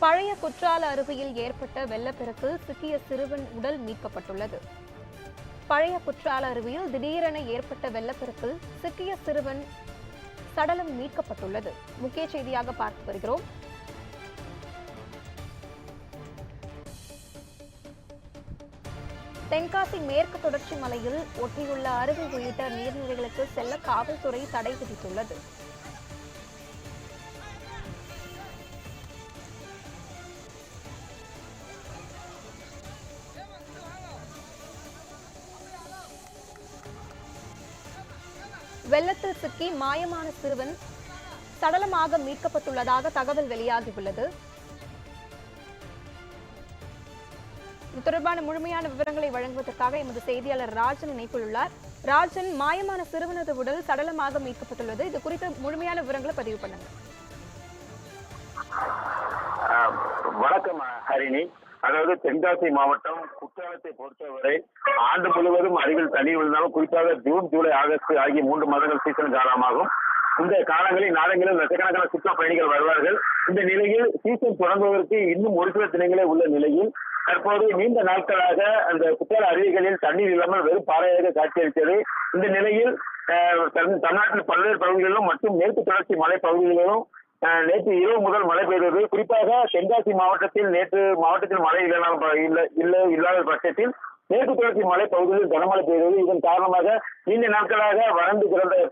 பழைய குற்றால அருவியில் ஏற்பட்ட வெள்ளப்பெருக்கில் சிக்கிய சிறுவன் உடல் மீட்கப்பட்டுள்ளது. பழைய குற்றால அருவியில் திடீரென ஏற்பட்ட வெள்ளப்பெருக்கில் சிக்கிய சிறுவன் சடலம் மீட்கப்பட்டுள்ளது. முக்கிய செய்தியாக பார்த்து வருகிறோம். தென்காசி மேற்கு தொடர்ச்சி மலையில் ஒட்டியுள்ள அருவி உள்ளிட்ட நீர்நிலைகளுக்கு செல்ல காவல்துறை தடை விதித்துள்ளது. வெள்ளத்தில் சிக்கி மாயமான சிறுவன் சடலமாக மீட்கப்பட்டுள்ளதாக தகவல் வெளியாகியுள்ளது. இது தொடர்பான முழுமையான விவரங்களை வழங்குவதற்காக எமது செய்தியாளர் ராஜன் இணைப்பில் உள்ளார் ராஜன் மாயமான சிறுவனது உடல் சடலமாக மீட்கப்பட்டுள்ளது. இது குறித்த முழுமையான விவரங்களை பதிவு பண்ணுங்க. வணக்கம் ஹரிணி. அதாவது தென்காசி மாவட்டம் குற்றாலத்தை பொறுத்தவரை ஆண்டு முழுவதும் அருகில் தண்ணி விழுந்தாலும் குறிப்பாக ஜூன் ஜூலை ஆகஸ்ட் ஆகிய மூன்று மாதங்கள் சீசன் காலமாகும். இந்த காலங்களில் நாடங்களில் லட்சக்கணக்கான சுற்றுலா பயணிகள் வருவார்கள். இந்த நிலையில் சீசன் தொடங்குவதற்கு இன்னும் ஒரு சில தினங்களே உள்ள நிலையில் தற்போது நீண்ட நாட்களாக அந்த குற்றால அருவிகளில் தண்ணீர் இல்லாமல் வெறும் பாறையாக காட்சியளித்தது. இந்த நிலையில் ஆஹ், தமிழ்நாட்டில் பல்வேறு பகுதிகளிலும் மற்றும் மேற்கு தொடர்ச்சி மலை பகுதிகளிலும் நேற்று இரவு முதல் மழை பெய்தது. குறிப்பாக தென்காசி மாவட்டத்தில் நேற்று மாவட்டத்தில் மழை இல்லைனாலும் இல்ல இல்லை இல்லாத பட்சத்தில் மேற்கு தொடர்ச்சி மலை பகுதியில் கனமழை பெய்தது. இதன் காரணமாக நீண்ட நாட்களாக வறண்டு கிடந்த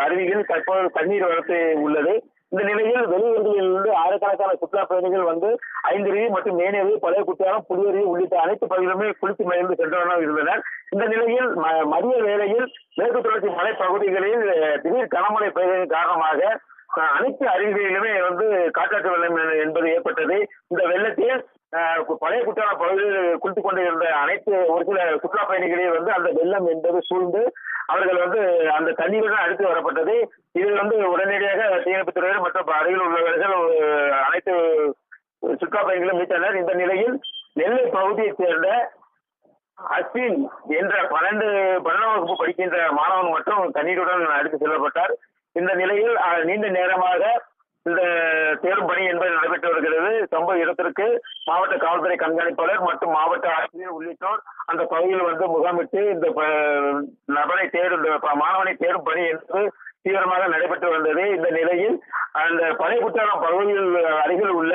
அருவியில் தற்போது தண்ணீர் வரத்து உள்ளது. இந்த நிலையில் வெளியூர்களிலிருந்து ஆயிரக்கணக்கான சுற்றுலா பயணிகள் வந்து ஐந்தருவி மற்றும் மேனருவி பழைய குற்றாலம் புலியருவி உள்ளிட்ட அனைத்து பகுதிகளுமே குளித்து மகிழ்ந்து சென்றவர்கள் இருந்தனர். இந்த நிலையில் ம- மதிய வேளையில் மேற்கு தொடர்ச்சி மலை பகுதிகளில் திடீர் கனமழை பெய்ததன் காரணமாக அனைத்து அருவிகளிலுமே வந்து காற்றாற்று வெள்ளம் என்பது ஏற்பட்டது. இந்த வெள்ளத்தில் பழைய குற்றால பகுதியில் குளித்துக் கொண்டிருந்த அனைத்து ஒரு சில சுற்றுலா பயணிகளையும் வந்து அந்த வெள்ளம் என்பது சூழ்ந்து அவர்கள் வந்து அந்த தண்ணீருடன் அடித்து வரப்பட்டது. இதில் வந்து உடனடியாக தீயணைப்புத் துறையினர் மற்றும் அருகில் உள்ளவர்கள் அனைத்து சுற்றுலா பயணிகளும் மீட்டனர். இந்த நிலையில் நெல்லை பகுதியைச் சேர்ந்த அஸ்வின் என்ற பன்னெண்டு பன்னெண்டாம் வகுப்பு படிக்கின்ற மாணவன் மட்டும் தண்ணீருடன் அடித்து செல்லப்பட்டார். இந்த நிலையில் நீண்ட நேரமாக இந்த தேடும் பணி என்பது நடைபெற்று வருகிறது. சம்பவ இடத்திற்கு மாவட்ட காவல்துறை கண்காணிப்பாளர் மற்றும் மாவட்ட ஆசிரியர் உள்ளிட்டோர் அந்த பகுதியில் வந்து முகாமிட்டு இந்த நபரை தேடும் மாணவனை தேடும் பணி என்பது தீவிரமாக நடைபெற்று வந்தது. இந்த நிலையில் அந்த பழைய குற்றாலம் பகுதியில் அருகில் உள்ள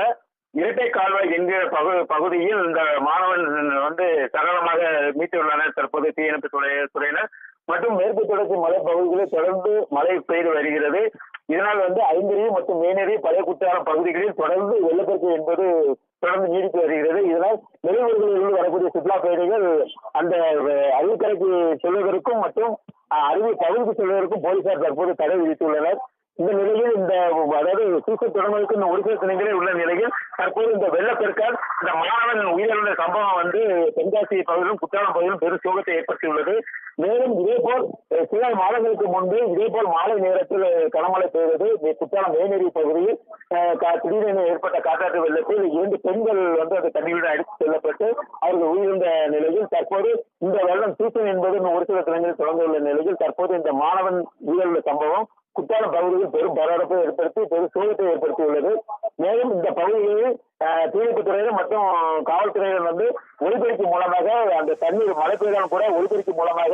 இரட்டை கால்வாய் என்கிற பகு பகுதியில் இந்த மாணவன் வந்து சரளமாக மீட்டுள்ளனர். தற்போது தீயணைப்பு துறை துறையினர் மற்றும் மேற்கு தொடர்ச்சி மலைப்பகுதிகளில் தொடர்ந்து மழை பெய்து வருகிறது. இதனால் வந்து ஐந்தறிவு மற்றும் மேனறி பழைய குற்றாலம் பகுதிகளில் தொடர்ந்து வெள்ளப்பெருக்கு என்பது தொடர்ந்து நீடித்து வருகிறது. இதனால் வெளியூர்களிலிருந்து வரக்கூடிய சுற்றுலா பயணிகள் அந்த அருவிக்கரைக்கு செல்வதற்கும் மற்றும் அருவி பகுதிக்கு செல்வதற்கும் போலீசார் தற்போது தடை விதித்துள்ளனர். இந்த நிலையில் இந்த அதாவது சீசன் தொடங்குவதற்கு இந்த ஒரு சில தினங்களே உள்ள நிலையில் தற்போது இந்த வெள்ளப்பெருக்கால் இந்த மாணவன் உயிரிழந்த சம்பவம் வந்து தென்காசி பகுதியிலும் குற்றாலம் பகுதியிலும் பெரும் சோகத்தை ஏற்படுத்தியுள்ளது. மேலும் இதேபோல் போல் சில மாதங்களுக்கு முன்பு இதேபோல் மாலை நேரத்தில் கனமழை பெய்தது. இந்த குற்றாலம் மேனேரி பகுதியில் கா- திடீரென ஏற்பட்ட காற்றாற்று வெள்ளத்தில் இரண்டு பெண்கள் வந்து அந்த தண்ணீருடன் அடித்து செல்லப்பட்டு அவர்கள் உயிரிழந்த நிலையில் தற்போது இந்த வெள்ளம் சீசன் என்பது இன்னும் ஒரு சில தினங்களில் தொடங்க உள்ள நிலையில் தற்போது இந்த மாணவன் உயிரிழந்த சம்பவம் குற்றாலம் பகுதியில் பெரும் பரபரப்பை ஏற்படுத்தி பெரும் சோகத்தை ஏற்படுத்தியுள்ளது. மேலும் இந்த பகுதியில் அஹ், துறையினர் மற்றும் காவல்துறையினர் வந்து ஒலிபெருக்கி மூலமாக அந்த தண்ணீர் மழை பெய்தாலும் கூட ஒலிபெருக்கி மூலமாக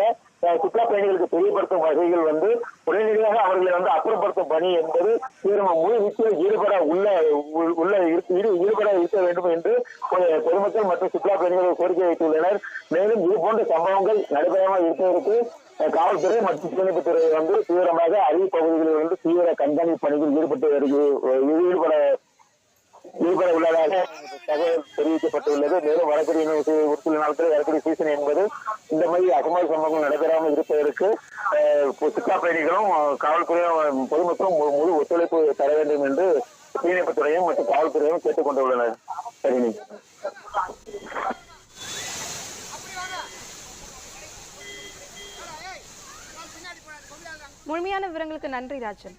சுற்றுலா பயணிகளுக்கு தெரியப்படுத்தும் வகையில் வந்து உடனடியாக அவர்களை வந்து அப்புறப்படுத்தும் பணி என்பது தீவிரமா முழு வீச்சில் ஈடுபட உள்ள உள்ள ஈடு- ஈடுபட இருக்க வேண்டும் என்று பொதுமக்கள் மற்றும் சுற்றுலா பயணிகள் கோரிக்கை வைத்துள்ளனர். மேலும் இது போன்ற சம்பவங்கள் நடைபெறாமல் இருப்பதற்கு காவல்துறை மற்றும் தீயணைப்புத்துறை வந்து தீவிரமாக அரிய பகுதிகளில் வந்து தீவிர கண்காணிப்பு பணியில் ஈடுபட்டு வருகிறது ஈடுபட ஈடுபட உள்ளதாக தகவல் தெரிவிக்கப்பட்டுள்ளது. மேலும் வரக்கூடிய ஒரு சில நாட்களில் வரக்கூடிய சீசன் என்பது இந்த மாதிரி அசம்பாவித சம்பவங்கள் நடைபெறாமல் இருப்பதற்கு சுற்றுலா பயணிகளும் காவல்துறையும் பொதுமக்களும் முழு- முழு ஒத்துழைப்பு தர வேண்டும் என்று தீயணைப்புத்துறையும் மற்றும் காவல்துறையும் கேட்டுக் கொண்டுள்ளனர் சரிங்க. முழுமையான விவரங்களுக்கு நன்றி ராஜன்.